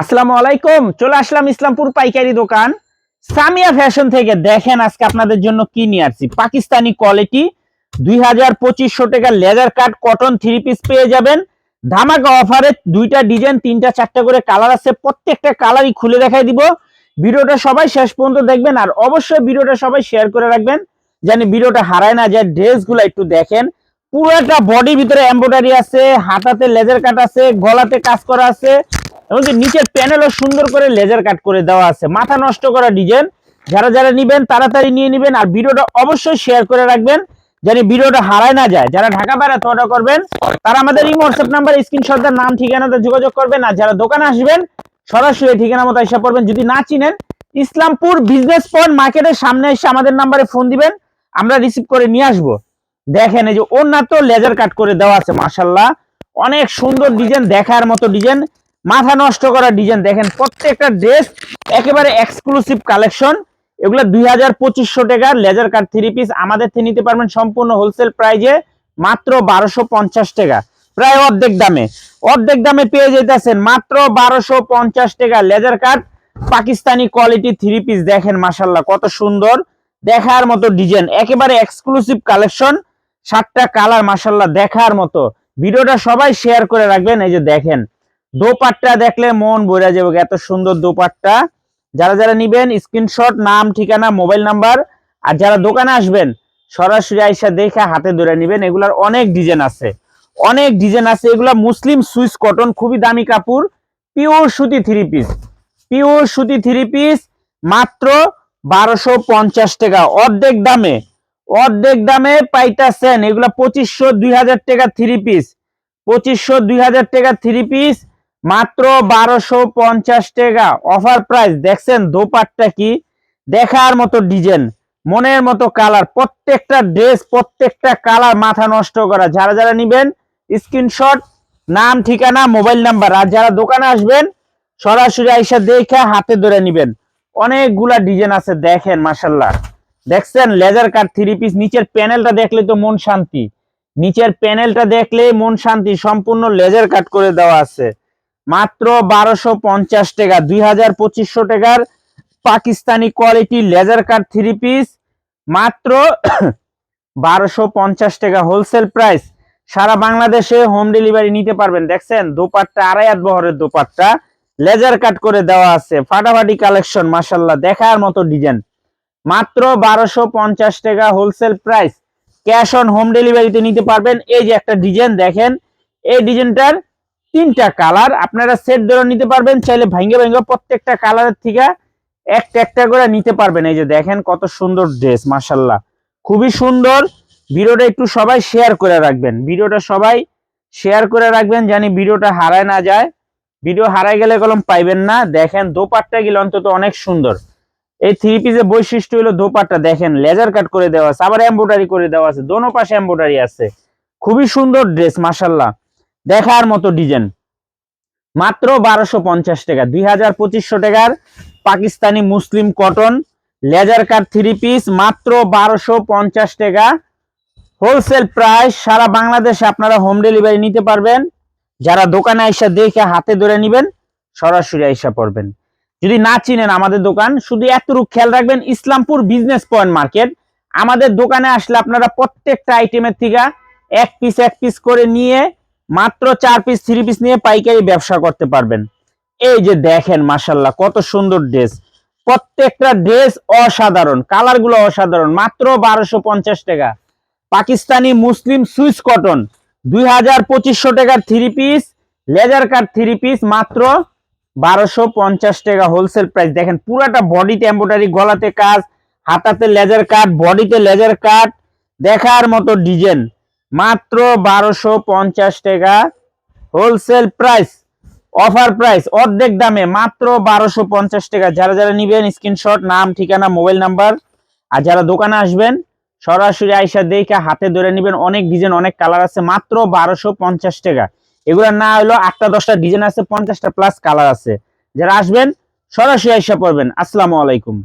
আসসালামু আলাইকুম, চলে আসলাম ইসলামপুর পাইকারি দোকান। সামিয়া ফ্যাশন থেকে দেখেন আজকে আপনাদের জন্য কি নিয়ে আসছি। পাকিস্তানি কোয়ালিটি, দুই হাজার পঁচিশশো টাকা laser cut, cotton three piece পেয়ে যাবেন। ধামাকা অফারে দুইটা ডিজাইন, তিনটা চারটা করে কালার আছে। প্রত্যেকটা কালারই খুলে দেখাই দিব। ভিডিওটা সবাই শেষ পর্যন্ত দেখবেন আর অবশ্যই ভিডিওটা সবাই শেয়ার করে রাখবেন। জানি ভিডিওটা হারায় না যায়, ড্রেসগুলো একটু দেখেন। পুরোটা বডি ভিতরে এমব্রয়ডারি আছে, হাতাতে লেজার কাট আছে, গলাতে কাজ করা আছে। এমনকি নিচের প্যানেলও সুন্দর করে লেজার কাট করে দেওয়া আছে। মাথা নষ্ট করা ডিজাইন যারা যারা নিবেন, তাড়াতাড়ি নিয়ে নিবেন আর ভিডিওটা অবশ্যই শেয়ার করে রাখবেন। জানি ভিডিওটা হারায় না যায়। যারা ঢাকা বেড়াতে অর্ডার করবেন, তারা আমাদের এই হোয়াটসঅ্যাপ নাম্বার স্ক্রিনশট দেওয়ার নাম, ঠিকানাতে যোগাযোগ করবেন। আর যারা দোকানে আসবেন, সরাসরি ঠিকানা মতো এসে পড়বেন। যদি না চিনেন, ইসলামপুর বিজনেস পয়েন্ট মার্কেটের সামনে এসে আমাদের নাম্বারে ফোন দিবেন। আমরা রিসিভ করে নিয়ে আসব। দেখেন এই যে ওর তো লেজার কাট করে দেওয়া আছে মাসাল্লাহ অনেক সুন্দর ডিজাইন দেখার মতো ডিজাইন মাথা নষ্ট করা ডিজাইন দেখেন, প্রত্যেকটা ড্রেস একেবারে এক্সক্লুসিভ কালেকশন এগুলো দুই হাজার পঁচিশশো টাকার লেজার কাট থ্রি পিস আমাদের থেকে নিতে পারবেন সম্পূর্ণ হোলসেল প্রাইজে মাত্র বারোশো পঞ্চাশ টাকা। প্রায় অর্ধেক দামে। অর্ধেক দামে পেয়ে যেতেছেন মাত্র বারোশো পঞ্চাশ টাকা laser cut Pakistani quality three piece দেখেন মাসাল্লাহ কত সুন্দর। দেখার মতো ডিজাইন একেবারে এক্সক্লুসিভ কালেকশন সাতটা কালার মাসাল্লাহ দেখার মতো। ভিডিওটা সবাই শেয়ার করে রাখবেন। এই যে দেখেন দোপাট্টা দেখলে মন বইরা যাবে এত সুন্দর দোপাট্টা। যারা যারা নিবেন স্ক্রিনশট নাম, ঠিকানা মোবাইল নাম্বার আর যারা দোকানে আসবেন, সরাসরি আইসা দেখে হাতে ধরে নিবেন। এগুলার অনেক ডিজাইন আছে। অনেক ডিজাইন আছে। এগুলা মুসলিম সুইস কটন, খুবই দামি কাপড় পিওর সুতি থ্রি পিস পিওর সুতি থ্রি পিস মাত্র বারোশো পঞ্চাশ টাকা। অর্ধেক দামে অর্ধেক দামে পাইতাছেন। এগুলা পঁচিশশো দুই হাজার টাকা থ্রি পিস পঁচিশশো দুই হাজার টাকা থ্রি পিস মাত্র বারোশো পঞ্চাশ টাকা। অফার প্রাইস দেখছেন দোপাট্টা কি? দেখার মতো ডিজাইন মনের মতো কালার প্রত্যেকটা ড্রেস প্রত্যেকটা কালার মাথা নষ্ট করা। যারা যারা নিবেন স্ক্রিনশট নাম, ঠিকানা মোবাইল নাম্বার আর যারা দোকানে আসবেন, সরাসরি আইসা দেখে হাতে ধরে নিবেন। অনেকগুলা ডিজাইন আছে, দেখেন মাসাল্লাহ দেখছেন লেজার কাট থ্রি পিস নিচের প্যানেলটা দেখলে তো মন শান্তি। নিচের প্যানেলটা দেখলে মন শান্তি, সম্পূর্ণ লেজার কাট করে দেওয়া আছে। মাত্র বারোশো পঞ্চাশ টাকা, দুই হাজার পঁচিশশো টাকার Pakistani quality laser cut three piece মাত্র বারোশো পঞ্চাশ টাকা হোলসেল প্রাইস সারা বাংলাদেশে হোম ডেলিভারি নিতে পারবেন, দেখছেন? দোপাট্টা, আড়াই হাত বহরের দোপাট্টা। লেজার কাট করে দেওয়া আছে, ফাটাফাটি কালেকশন মাসাল্লাহ দেখার মতো ডিজাইন মাত্র বারোশো পঞ্চাশ টাকা wholesale price cash on home ডেলিভারিতে নিতে পারবেন। এই যে একটা ডিজাইন দেখেন? এই ডিজাইনটার তিনটা কালার। আপনারা সেট ধরে নিতে পারবেন, চাইলে ভাঙ্গে ভাঙ্গে প্রত্যেকটা কালারের থেকে একটা একটা করে নিতে পারবেন। এই যে দেখেন কত সুন্দর ড্রেস মাসাল্লাহ খুবই সুন্দর। ভিডিওটা একটু সবাই শেয়ার করে রাখবেন। ভিডিওটা সবাই শেয়ার করে রাখবেন, জানি ভিডিওটা হারায় না যায়। ভিডিও হারায় গেলে কলম পাইবেন না। দেখেন দোপাট্টা গেলে অন্তত অনেক সুন্দর। এই থ্রি পিসের বৈশিষ্ট্য হলো দোপাট্টা। দেখেন লেজার কাট করে দেওয়া আছে, আবার এম্ব্রয়ডারি করে দেওয়া আছে, দোনো পাশে এম্ব্রয়ডারি আছে। খুবই সুন্দর ড্রেস মাসাল্লাহ দেখার মতো ডিজাইন। মাত্র বারোশো পঞ্চাশ টাকা, দুই হাজার পঁচিশশো টাকার Pakistani muslin cotton, laser cut three piece মাত্র বারোশো পঞ্চাশ টাকা। হোলসেল প্রাইস সারা বাংলাদেশে আপনারা হোম ডেলিভারি নিতে পারবেন। যারা দোকানে আইসা দেখে হাতে ধরে নিবেন, সরাসরি আইসা পড়বেন। যদি না চিনেন আমাদের দোকান, শুধু এতটুকু খেয়াল রাখবেন, ইসলামপুর বিজনেস পয়েন্ট মার্কেট আমাদের দোকানে আসলে আপনারা প্রত্যেকটা আইটেমের থেকে এক পিস এক পিস করে নিয়ে মাত্র চার পিস থ্রি পিস নিয়ে পাইকারি ব্যবসা করতে পারবেন। এই যে দেখেন মাসাল্লাহ কত সুন্দর ড্রেস প্রত্যেকটা ড্রেস অসাধারণ কালারগুলো অসাধারণ, মাত্র বারোশো পঞ্চাশ টাকা। পাকিস্তানি, মুসলিম, সুইস কটন, দুই হাজার পঁচিশশো টাকার three piece laser cut three piece মাত্র বারোশো পঞ্চাশ টাকা হোলসেল প্রাইস দেখেন, পুরাটা বডিতে এম্ব্রয়ডারি গলাতে কাজ, হাতাতে লেজার কাট বডিতে লেজার কাট দেখার মতো ডিজাইন মাত্র বারোশো পঞ্চাশ টাকা। হোলসেল প্রাইস অফার প্রাইস অর্ধেক দামে মাত্র বারোশো পঞ্চাশ টাকা। যারা যারা নিবেন স্ক্রিনশট নাম, ঠিকানা মোবাইল নাম্বার আর যারা দোকানে আসবেন, সরাসরি আইসা দেখে হাতে ধরে নিবেন। অনেক ডিজাইন অনেক কালার আছে, মাত্র বারোশো পঞ্চাশ টাকা। এগুলো না হলো আটটা, দশটা ডিজাইন আছে, পঞ্চাশটা প্লাস কালার আছে। যারা আসবেন, সরাসরি আইসা পড়বেন। আসসালামু আলাইকুম।